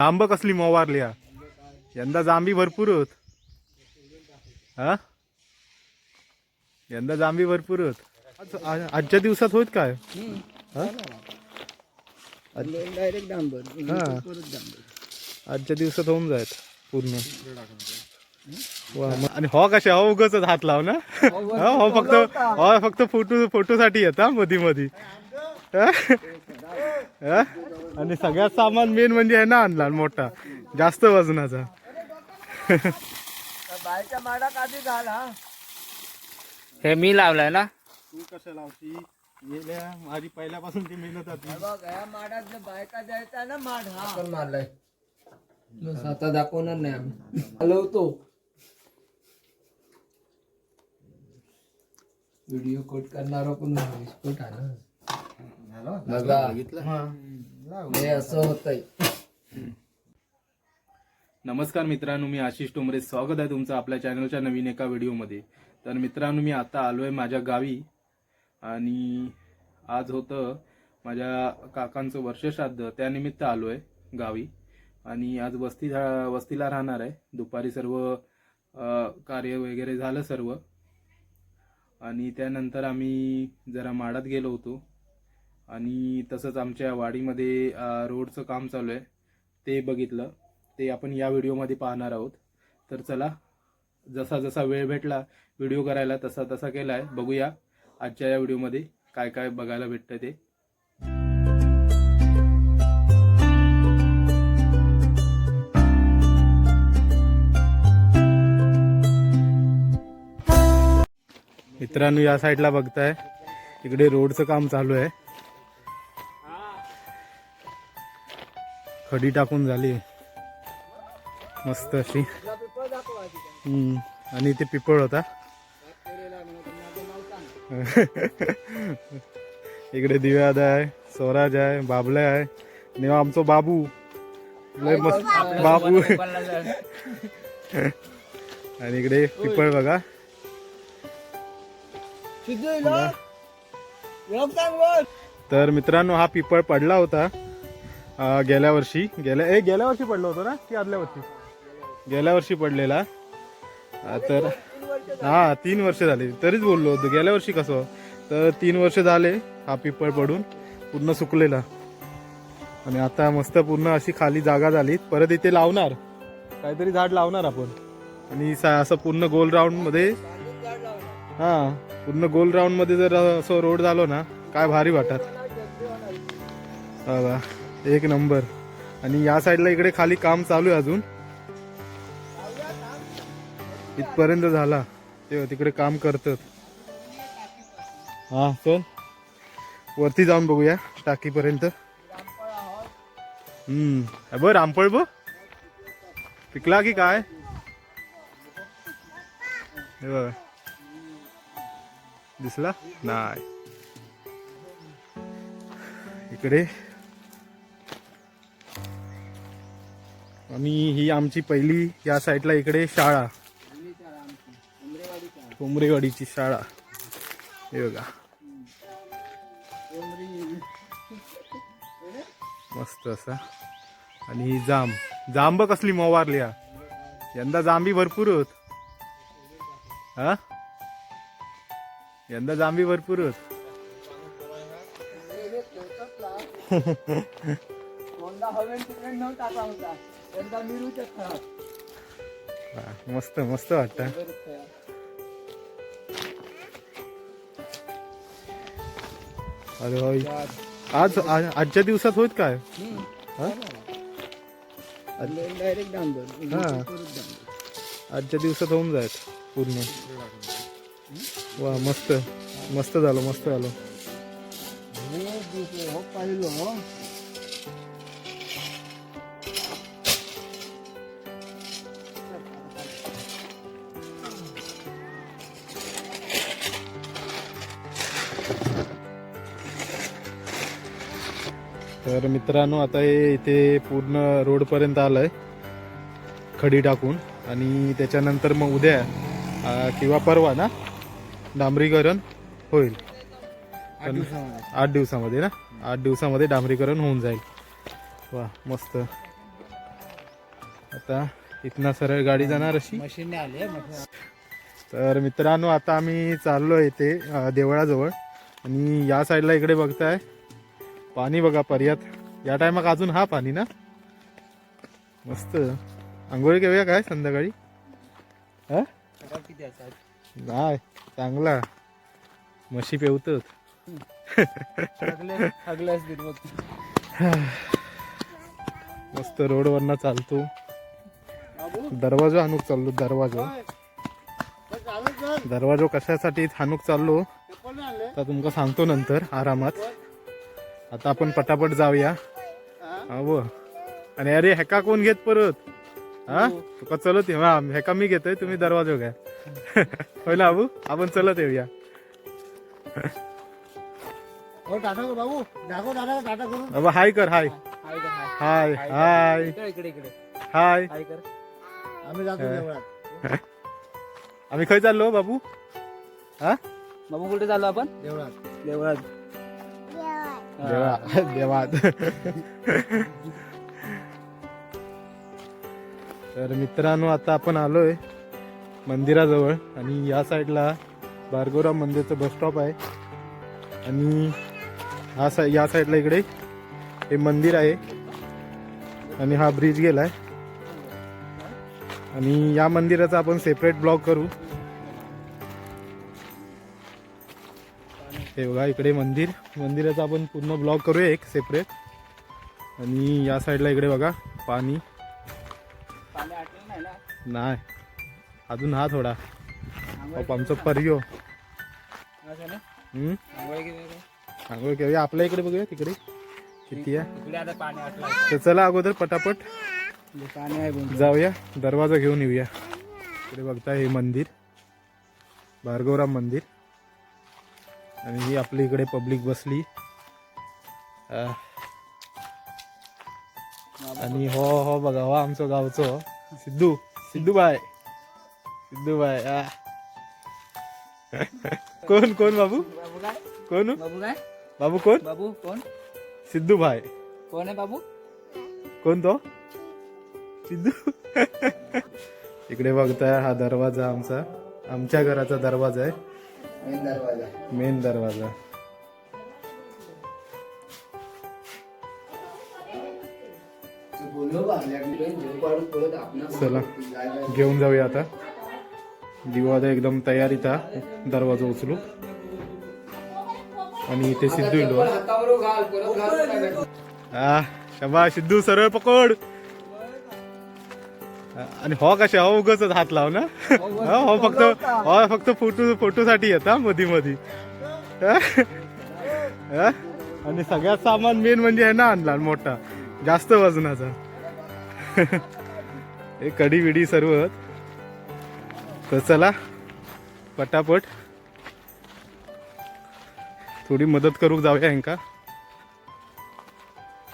आंब कसली मोवारली हा? यंदा जांबी भरपूर होत. हा? यंदा जांबी भरपूर होत. आज- आजच्या दिवसात होत काय? हा? डायरेक्ट डांबर आजच्या दिवसात होऊन जायत पूर्ण. आणि हो कशा हो उगच हात लाव ना. हो हो फक्त हो फक्त फोटो फोटोसाठी येता मधी मधी? आणि सगळ्यात सामान मेन म्हणजे आहे ना आणला मोठा. जास्त वजनाचा. बायच्या माडा आधी झाला हे. मी लावलाय ना. तू कशा लावती? गेल्या माझी पहिल्यापासून ती मेहनत होती बघ या माडात बायका द्यायचा ना माड हा. पण मारलाय. आता दाखवणार नाही आम्ही. हलवतो. व्हिडिओ कोट करणारा पण विस्फोट आहे ना. बघा हे. असं होतंय. नमस्कार मित्रांनो मी आशिष टोमरे. स्वागत आहे तुमचं आपल्या चॅनलच्या नवीन एका व्हिडिओमध्ये. तर मित्रांनो मी आता आलो आहे माझ्या गावी आणि आज होतं माझ्या काकांचं वर्षश्राद्ध. त्यानिमित्त आलो आहे गावी. आणि आज वस्ती वस्तीला राहणार आहे. दुपारी सर्व कार्य वगैरे झालं सर्व. आणि त्यानंतर आम्ही जरा माडात गेलो होतो. आणि तसंच आमच्या वाडीमध्ये रोडचं काम चालू आहे. ते बघितलं. ते आपण या व्हिडिओमध्ये पाहणार आहोत. तर चला जसा जसा वेळ भेटला व्हिडिओ करायला तसा तसा केला आहे बघूया आजच्या या व्हिडिओमध्ये काय काय बघायला भेटतं ते. मित्रांनो या साईडला बघताय. इकडे रोडचं काम चालू आहे. खडी टाकून झाली. मस्त अशी. हम्म. आणि ते पिपळ होता. इकडे दिव्याद आहे स्वराज आहे बाबले आहे. आणि आमचो बाबू. लय मस्त बाबू. आणि इकडे पिपळ बघा. तर मित्रांनो हा पिपळ पडला होता. गेल्या वर्षी गेल्या ए गेल्या वर्षी पडलं होतं ना? की आदल्या वर्षी? गेल्या वर्षी पडलेला. तर हा तीन वर्ष झाली. तरीच बोललो होतो गेल्या वर्षी कसं? तर तीन वर्ष झाले हा पिपळ पडून पूर्ण सुकलेला. आणि आता मस्त पूर्ण अशी खाली जागा झाली परत इथे लावणार. काहीतरी झाड लावणार आपण. आणि असं पूर्ण गोल राऊंडमध्ये हा पूर्ण गोल राऊंडमध्ये जर असं रोड झालो ना काय भारी वाटत. बघा एक नंबर. आणि या साईडला इकडे खाली काम चालू आहे अजून. इथपर्यंत झाला. ते तिकडे काम करतात. हा चल. वरती जाऊन बघूया टाकीपर्यंत. हम्म. बर रामपळ ब पिकला की काय? बघ. दिसला? नाही. इकडे आणि ही आमची पहिली या साईडला इकडे शाळा. कोंबरेवाडीची शाळा. हे बघा. मस्त असा. आणि ही जांब. जांब कसली मोवारली हा? यंदा जांबी भरपूर होत. हा? यंदा जांबी भरपूर होत. होता. यंदा मिरूच्या खराब हा, मस्त मस्त वाटत. अरे भाई आज आजच्या दिवसात होत काय? हा? डायरेक्ट डांबर. हा. परत डांबर आजच्या दिवसात होऊन जायत पूर्ण. वा मस्त. मस्त झालं मस्त झालं. हो पाहिलो हो. तर मित्रांनो आता हे इथे पूर्ण रोड पर्यंत आलंय. खडी टाकून. आणि त्याच्यानंतर मग उद्या किंवा परवा ना डांबरीकरण होईल. आठ दिवसामध्ये. ना? आठ दिवसामध्ये डांबरीकरण होऊन जाईल. वा मस्त. आता इथनं सरळ गाडी जाणार अशी. आले तर मित्रांनो आता आम्ही चाललो इथे अं, देवळाजवळ. आणि या साईडला इकडे बघताय पाणी बघा पर्यात. या टायमाक अजून हा पाणी ना? मस्त. आंघोळी घेऊया काय संध्याकाळी? हा? नाही चांगला. म्हशी पेवत मस्त रोडवरनं चालतो. दरवाजा हानूक चाललो दरवाजा. दरवाजा कशासाठी हानूक चाललो? तर तुमका सांगतो नंतर आरामात. आता आपण पटापट जाऊया. अहो आणि अरे हेका कोण घेत परत? हा? तुका चलत येऊ हा हेका मी घेतोय तुम्ही दरवाजा घ्या. ना अबू आपण चलत येऊया. टाटा बाबू हाय कर हाय. हाय हाय. इकडे इकडे इकडे. हाय. काय कर. आम्ही जातो देवळात. आम्ही खय चाललो बाबू? हा? बाबू कुठे चाललो आपण? देवळात. देवळात. देवा देवात तर मित्रांनो आता आपण आलोय मंदिराजवळ आणि या साईडला भार्गवराव मंदिरचं बस स्टॉप आहे. आणि हा साई या साईडला इकडे हे मंदिर आहे. आणि हा ब्रिज गेलाय. आणि या मंदिराचा आपण सेपरेट ब्लॉग करू. हे बघा इकडे मंदिर. मंदिराचा आपण पूर्ण ब्लॉग करूया एक सेपरेट आणि या साईडला इकडे बघा पाणी. नाही. अजून हा थोडा. आमचं परियो. आंघोळ घेऊया आपल्या इकडे बघूया तिकडे. किती आहे? तर चला अगोदर पटापट. जाऊया. दरवाजा घेऊन येऊया. इकडे बघताय हे मंदिर. भार्गवराम मंदिर. आणि ही आपली इकडे पब्लिक बसली. आणि हो हो बघा हो आमचं गावचं. Sidhu Sidhu bye Sidhu bye. कोण कोण बाबू? कोण? बाबू काय बाबू कोण? बाबू कोण? सिद्धू भाई कोण आहे बाबू? कोण तो? सिद्धू. इकडे बघताय हा दरवाजा आमचा. आमच्या घराचा दरवाजा आहे. दरवाजा. मेन दरवाजा. चला घेऊन जाऊया आता. दिवादा एकदम तयारीत हा दरवाजा उचलू. आणि इथे सिद्धू आ शबा सिद्धू सरळ पकड. आणि हो कशा हो उगच हात लाव ना. हा, हो फक्त हो फक्त फोटो फोटोसाठी येत हा मधी मधी? आणि सगळ्यात सामान मेन म्हणजे आहे ना आणला मोठा जास्त वजनाचा. हे कडी विडी सर्व. तर चला पटापट. थोडी मदत करू जाऊया ह्यांका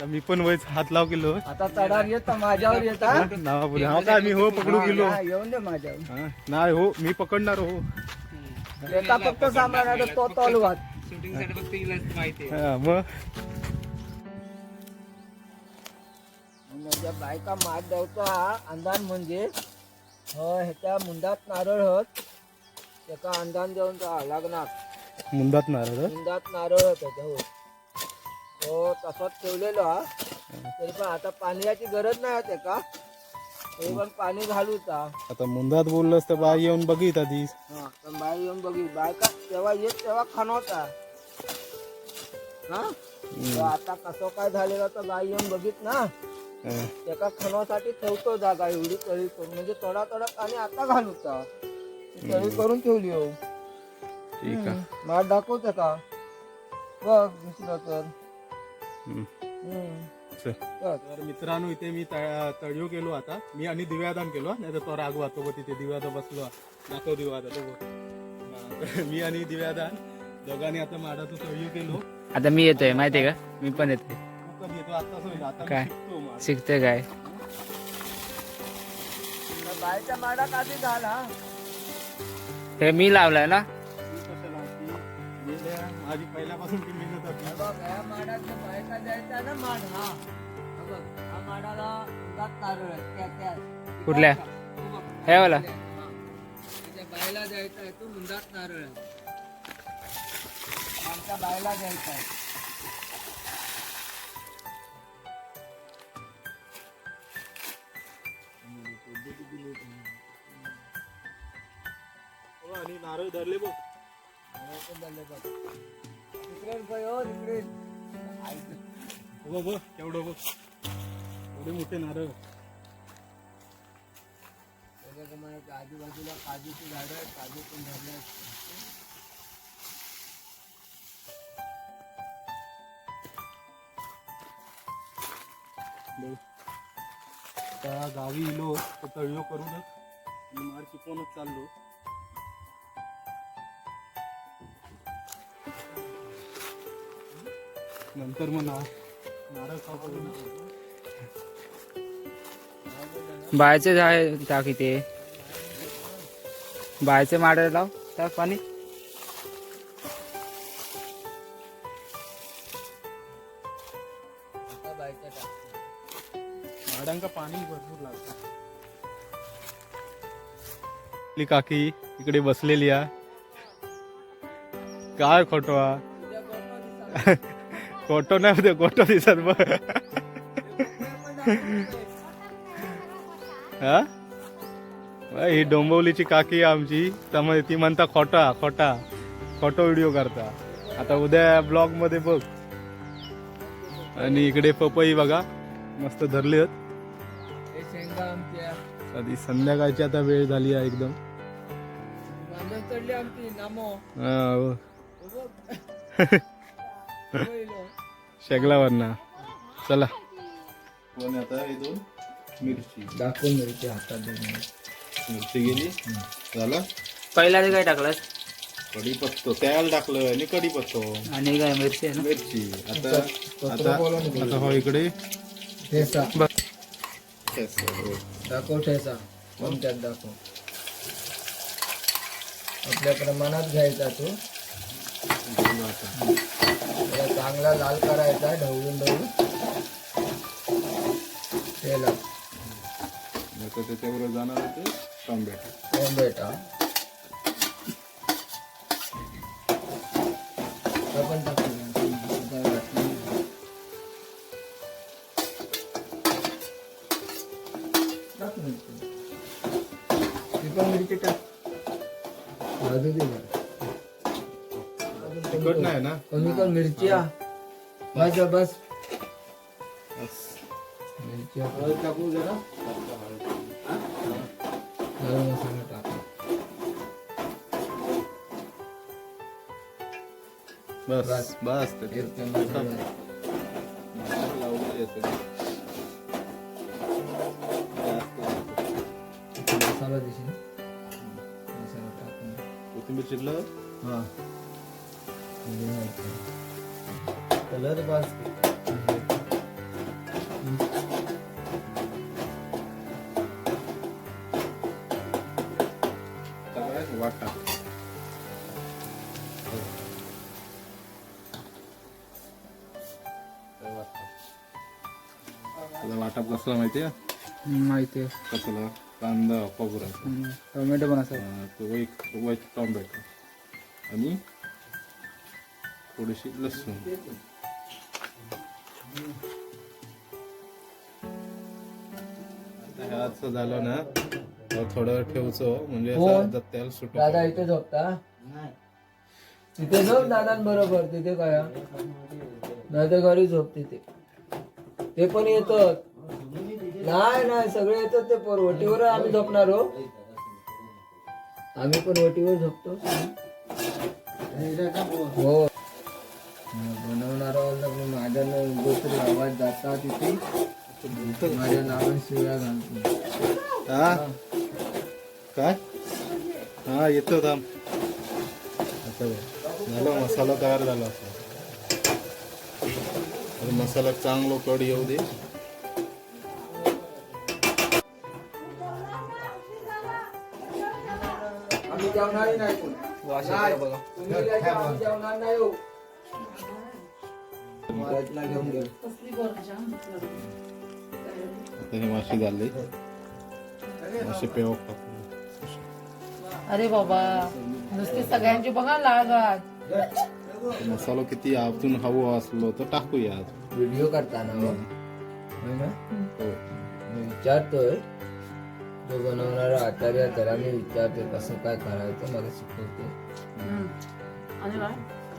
तर मी पण वयच हात लाव गेलो आता चढार येत माझ्यावर येता नावा पुढे हा काय मी हो पकडू गेलो. हा, येऊन दे माझ्यावर. हा, नाही हो मी पकडणार हो. येता फक्त सामान आता तो तोल हा, मग? म्हणजे बायका मात द्यावचा अंदाज म्हणजे हो ह्याच्या मुंडात नारळ हत. एका अंदाज देऊन जा लागणार मुंदात नारळ? मुंडात नारळ हत त्याच्यावर. तो तसाच ठेवलेलो हा. तरी पण आता पाण्याची गरज नाही आहे का? तरी पण पाणी घालूचा आता मुंदात बोललंस तर बाई येऊन बघित आधी हा पण येऊन बघी. बायका तेव्हा येत तेव्हा खानवता हा? आता कसं काय झालेलं तर बाई येऊन बघित ना. हा, एका खणासाठी ठेवतो जागा एवढी तळी करून. म्हणजे थोडा थोडा पाणी आता घालूचा तळी करून ठेवली हो. ठीक आहे. दाखवते का? बघ दिसलं तर तर मित्रांनो इथे मी तळ- तळीव केलो आता. मी आणि दिव्यादान केलो नाही तर तो रागवा तो तिथे दिव्यादा बसलो. दाखव दिव्यादा तो बघ. मी आणि दिव्यादान दोघांनी आता माडाचं तळीव केलो. आता मी येतोय माहितीये का? मी पण येतोय. तू कधी येतो? आता मी काय? शिकतो माड. शिकतोय काय? बाईच्या माडात आधी झाला? हे मी लावलाय ना? माझी पहिल्यापासून बघ या माडात बायका द्यायचा ना माड हा हा बघ हा माडाला मुंदात तारळ आहेत त्या त्या कुठल्या? तो बघ, हे वाला? हा. त्याच्या बायला द्यायचा आहे तो मुंदात नारळ आहे आमच्या बायला द्यायचा आहे बघ बघ एवढं बघ. एवढे मोठे नारळ. त्याच्याप्रमाणे आजूबाजूला काजूची झाडं आहेत काजू पण झाले आहेत त्या गावी इलो तर तळलो करूनच आणि मार शिकवूनच चाललो. नंतर मग ना बायचे झाड टाक इथे. बायचे माड लाव टाक पाणी. झाडांका पाणी भरपूर लागतं. आपली काकी इकडे बसलेली आहे काय खोटो खोटो नाही होते खोटो दिसत बघ. हा? ही डोंबवलीची काकी आमची. त्यामुळे ती म्हणता खोटा खोटा. खोटो व्हिडिओ करता. आता उद्या ब्लॉगमध्ये बघ. आणि इकडे पपई बघा. मस्त धरले हे आधी संध्याकाळची आता वेळ झाली आहे एकदम. हा. शेगलावरना. चला. कोण आता हे दोन? मिरची. दाखव मिरची हातात मिरची गेली? झाला? पहिला ते काय टाकलं? कढीपत्तो. त्याला टाकलं आणि कढीपत्तो. आणि काय मिरची आहे ना? मिरची. आता आता आता हो इकडे. ठेसा हो. दाखव ठेसा कोणत्यात दाखव? आपल्या प्रमाणात घ्यायचा तो. चांगला लाल करायचा ढवळून ढवळून. तेला त्याच्याबरोबर जाणार होते टोमॅटो. तो नाही ना? कमी कर मिरची हा. बस बस. बस. मिरची हळद टाकू जरा? गरम मसाला टाका. बस बस. मसाला दिसेल मसाला टाकून. कोथिंबीर चिरलं हा. कलर बस सगळ्यात वाटा तुला वाटप कसला माहितीये माहिती आहे कसला कांदा खोबरा हम्म. टोमॅटो पण असं अं, तो एक वाईट टोमॅटो आणि थोडीशी लसूण. आता हे असं झालं ना थोडं ठेवचो म्हणजे हो. असं दत्त्याला सुटू दादा इथे झोपता? तिथे झोप दादांबरोबर तिथे काय. नाही घरी झोप तिथे. ते पण येतात. नाही नाही सगळे येतात ते पोर. वटीवर आम्ही झोपणार हो. आम्ही पण वटीवर झोपतो. हो. बनवणारा माझ्या गोत्री आवाज जाता तिथे. माझ्या नावाने शिव्या घालतो. हा? काय? हा येतो थांब. आता बघ. झालं मसाला तयार झाला असा. मसाला चांगलो कड येऊ दे. आम्ही जेवणार नाही हो. हे मासे झाले मासे अरे बाबा नुसती सगळ्यांची बघा लागत. मसाला किती आतून हवं असलो तर टाकूया. व्हिडिओ करताना. मी विचारतोय जो बनवणारा आचार्य आहे, त्याला मी विचारते कसं काय करायचं मला शिकवते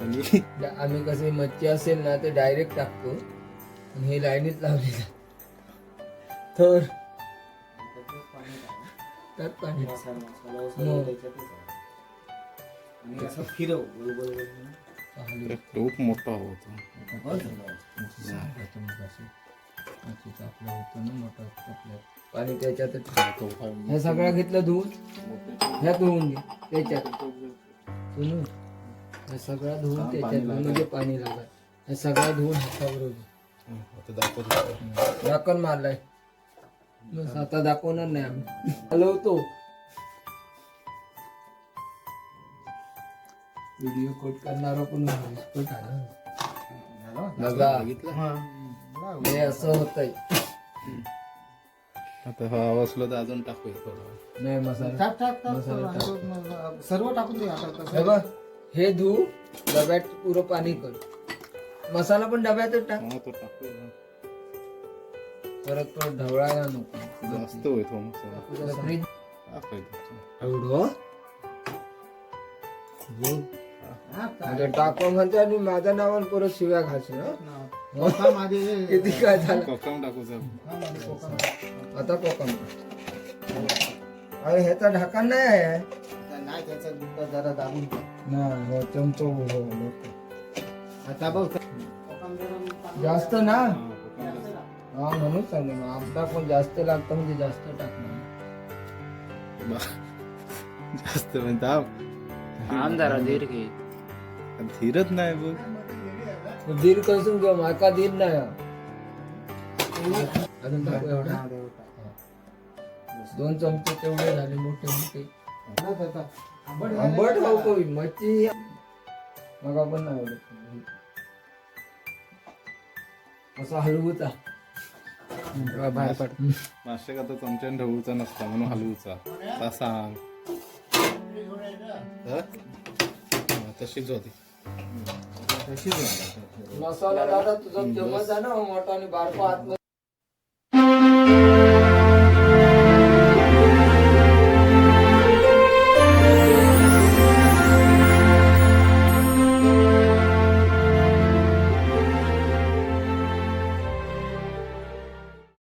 आणि आणि आम्ही कसे मच्छी असेल ना ते डायरेक्ट टाकतो. आणि हे लाईनीत लावलेलं तर त्यात पाणी. एक टोप मोठा होता. पाणी त्याच्यातच हे सगळं घेतलं धुवून ह्या धुवून घे त्याच्यात. सुनू हे. सगळं धुवून त्याच्यात म्हणजे पाणी लागत हे सगळं धुवून हातावर दाखवतो झाकण मारलाय. बस आता दाखवणार नाही आम्ही. हलवतो व्हिडिओ कोट करणारा पण हे. असं होतंय. आता हा असलो तर अजून टाकूया थोडं. नाही मसाला. मसाला टाक. सर्व टाकून दे आता. हे हे धू डब्यात पुरं पाणी कर. मसाला पण डब्यातच टाक. हा तो परत परत ढवळायला नको. जास्त होय तो मसाला. फ्रीज एवढं? म्हणजे टाकू म्हणते आणि माझ्या नावानं परत शिव्या घालशील हं? किती काय झालं? कोकम टाकूचा आता कोकम अरे ह्याचा ढाकण नाही आहे. नाही त्याचा गुंडा जरा दाबून. नाही चमचो हो, हो. आता बघ जास्त ना? हा म्हणून सांगू ना आमचा पण जास्त लागतं म्हणजे जास्त टाकणार. जास्त दाब आम जरा धीर घे. धीरच नाही बघ. दीर कसून घेऊ माका दीर नाही. अजून टाकू एवढा. दोन चमचे तेवढे झाले मोठे मोठे. आंबट खाऊ कोई मच्छी मग आपण नाही आवडत. असा हलवूचा. बाहेर पड. मासे का तर चमच्याने ढवळूचा नसता म्हणून हलवूचा. तसा हा? हा, तशीच होती. मसाला दादा तुझा जमत आहे ना मोठा आणि बारको आत